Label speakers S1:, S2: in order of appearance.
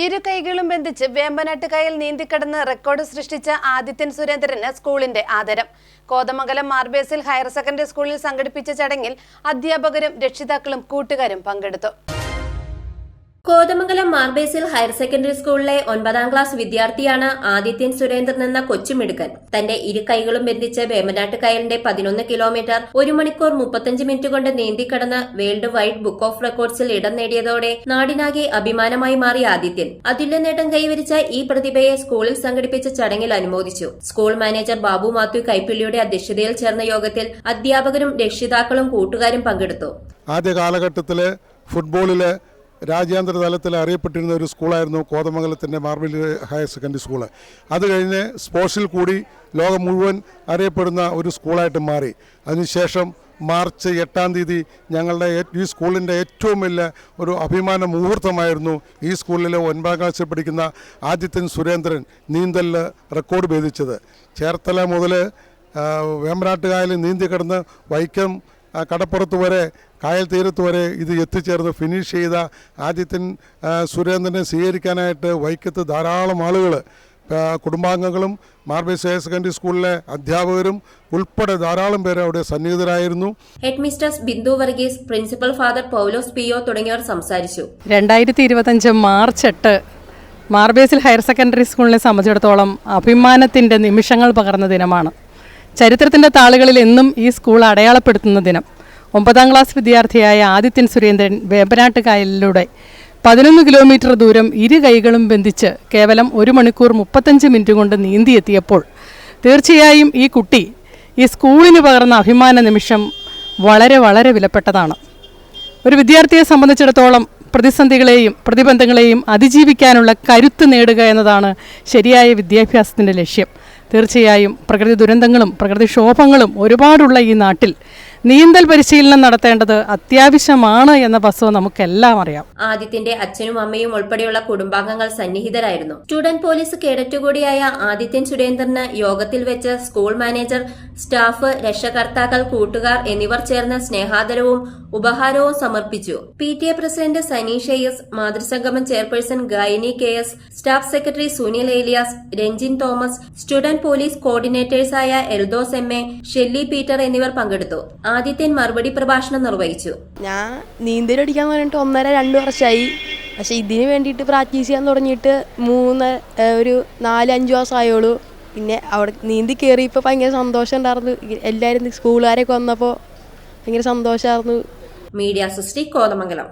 S1: ഇരു കൈകളും ബന്ധിച്ച് വേമ്പനാട്ട് കായൽ നീന്തിക്കടന്ന് റെക്കോർഡ് സൃഷ്ടിച്ച ആദിത്യൻ സുരേന്ദ്രന് സ്കൂളിന്റെ ആദരം. കോതമംഗലം മാർബേസിൽ ഹയർ സെക്കൻഡറി സ്കൂളിൽ സംഘടിപ്പിച്ച ചടങ്ങിൽ അധ്യാപകരും രക്ഷിതാക്കളും കൂട്ടുകാരും പങ്കെടുത്തു.
S2: കോതമംഗലം മാർബേസിൽ ഹയർ സെക്കൻഡറി സ്കൂളിലെ ഒൻപതാം ക്ലാസ് വിദ്യാർത്ഥിയാണ് ആദിത്യൻ സുരേന്ദ്രൻ എന്ന കൊച്ചുമിടുക്കൻ. തന്റെ ഇരു കൈകളും ബന്ധിച്ച് വേമനാട്ട് കയലിന്റെ പതിനൊന്ന് കിലോമീറ്റർ ഒരു മണിക്കൂർ മുപ്പത്തഞ്ച് മിനിറ്റ് കൊണ്ട് നീന്തിക്കടന്ന് വേൾഡ് വൈഡ് ബുക്ക് ഓഫ് റെക്കോർഡ്സിൽ ഇടം നേടിയതോടെ നാടിനാകെ അഭിമാനമായി മാറി ആദിത്യൻ അതുല്യ നേട്ടം കൈവരിച്ച ഈ പ്രതിഭയെ സ്കൂളിൽ സംഘടിപ്പിച്ച ചടങ്ങിൽ അനുമോദിച്ചു. സ്കൂൾ മാനേജർ ബാബു മാത്യു കൈപ്പിള്ളിയുടെ അധ്യക്ഷതയിൽ ചേർന്ന യോഗത്തിൽ അധ്യാപകരും രക്ഷിതാക്കളും കൂട്ടുകാരും പങ്കെടുത്തു.
S3: ആദ്യ കാലഘട്ടത്തിലെ ഫുട്ബോളിൽ രാജ്യാന്തര തലത്തിൽ അറിയപ്പെട്ടിരുന്ന ഒരു സ്കൂളായിരുന്നു കോതമംഗലത്തിന്റെ മാർബിൾ ഹയർ സെക്കൻഡറി സ്കൂൾ. അത് കഴിഞ്ഞ് സ്പോർട്സിൽ കൂടി ലോകം മുഴുവൻ അറിയപ്പെടുന്ന ഒരു സ്കൂളായിട്ട് മാറി. അതിനുശേഷം മാർച്ച് എട്ടാം തീയതി ഞങ്ങളുടെ ഈ സ്കൂളിന്റെ ഏറ്റവും വലിയ ഒരു അഭിമാന മുഹൂർത്തമായിരുന്നു ഈ സ്കൂളിലെ ഒൻപതാം ക്ലാസ്സിൽ പഠിക്കുന്ന ആദിത്യൻ സുരേന്ദ്രൻ നീന്തലിൽ റെക്കോർഡ് ഭേദിച്ചത്. ചേർത്തല മുതൽ വേമ്പനാട്ടുകായൽ നീന്തി കിടന്ന് വൈക്കം കടപ്പുറത്ത് വരെ കായൽ തീരത്ത് വരെ ഇത് എത്തിച്ചേർന്ന് ഫിനിഷ് ചെയ്ത ആദിത്യൻ സുരേന്ദ്രനെ സ്വീകരിക്കാനായിട്ട് വൈക്കത്ത് ധാരാളം ആളുകൾ കുടുംബാംഗങ്ങളും മാർബേസ് ഹയർ സെക്കൻഡറി സ്കൂളിലെ അധ്യാപകരും ഉൾപ്പെടെ ധാരാളം പേര് അവിടെ സന്നിഹിതരായിരുന്നു.
S2: Head mistress Bindu Varghese principal father Paulose Pio തുടങ്ങിയവർ സംസാരിച്ചു.
S4: രണ്ടായിരത്തി ഇരുപത്തഞ്ച് മാർച്ച് എട്ട് മാർബേസിൽ ഹയർ സെക്കൻഡറി സ്കൂളിനെ സംബന്ധിച്ചിടത്തോളം അഭിമാനത്തിന്റെ നിമിഷങ്ങൾ പകർന്ന ദിനമാണ്. ചരിത്രത്തിന്റെ താളുകളിൽ എന്നും ഈ സ്കൂൾ അടയാളപ്പെടുത്തുന്ന ദിനം. ഒമ്പതാം ക്ലാസ് വിദ്യാർത്ഥിയായ ആദിത്യൻ സുരേന്ദ്രൻ വേമ്പനാട്ട് കായലിലൂടെ പതിനൊന്ന് കിലോമീറ്റർ ദൂരം ഇരു കൈകളും ബന്ധിച്ച് കേവലം ഒരു മണിക്കൂർ മുപ്പത്തഞ്ച് മിനിറ്റ് കൊണ്ട് നീന്തിയെത്തിയപ്പോൾ തീർച്ചയായും ഈ കുട്ടി ഈ സ്കൂളിന് പകർന്ന അഭിമാന നിമിഷം വളരെ വളരെ വിലപ്പെട്ടതാണ്. ഒരു വിദ്യാർത്ഥിയെ സംബന്ധിച്ചിടത്തോളം പ്രതിസന്ധികളെയും പ്രതിബന്ധങ്ങളെയും അതിജീവിക്കാനുള്ള കരുത്ത് നേടുക എന്നതാണ് ശരിയായ വിദ്യാഭ്യാസത്തിന്റെ ലക്ഷ്യം. തീർച്ചയായും പ്രകൃതി ദുരന്തങ്ങളും പ്രകൃതിക്ഷോഭങ്ങളും ഒരുപാടുള്ള ഈ നാട്ടിൽ നീന്തൽ പരിശീലനം നടത്തേണ്ടത് അത്യാവശ്യമാണ് എന്ന വസ്തുത നമുക്കെല്ലാം അറിയാം.
S2: ആദിത്യന്റെ അച്ഛനും അമ്മയും ഉൾപ്പെടെയുള്ള കുടുംബാംഗങ്ങൾ സന്നിഹിതരായിരുന്നു. സ്റ്റുഡന്റ് പോലീസ് കേഡറ്റ് കൂടിയായ ആദിത്യൻ സുരേന്ദ്രന് യോഗത്തിൽ വെച്ച് സ്കൂൾ മാനേജർ സ്റ്റാഫ് രക്ഷകർത്താക്കൾ കൂട്ടുകാർ എന്നിവർ ചേർന്ന് സ്നേഹാദരവും ഉപഹാരവും സമർപ്പിച്ചു. P T A president Saneesh S മാതൃസംഗമം chairperson Gayani K S staff secretary Sunil Elias Ranjin Thomas student police കോർഡിനേറ്റേഴ്സായ Eldhose M A Shelly Peter എന്നിവർ പങ്കെടുത്തു. ആദിത്യൻ മറുപടി പ്രഭാഷണം നിർവഹിച്ചു.
S5: ഞാൻ നീന്തൽ അടിക്കാൻ പറഞ്ഞിട്ട് ഒന്നര രണ്ട് വർഷമായി പക്ഷെ ഇതിന് വേണ്ടിയിട്ട് പ്രാക്ടീസ് ചെയ്യാൻ തുടങ്ങിയിട്ട് മൂന്ന് ഒരു നാല് അഞ്ച് മാസമായുള്ളൂ പിന്നെ അവിടെ നീന്തി കയറിയപ്പോൾ ഭയങ്കര സന്തോഷം ഉണ്ടായിരുന്നു എല്ലാവരും സ്കൂളുകാരൊക്കെ വന്നപ്പോൾ ഭയങ്കര സന്തോഷമായിരുന്നു
S2: മീഡിയ സൃഷ്ടി കോതമംഗലം.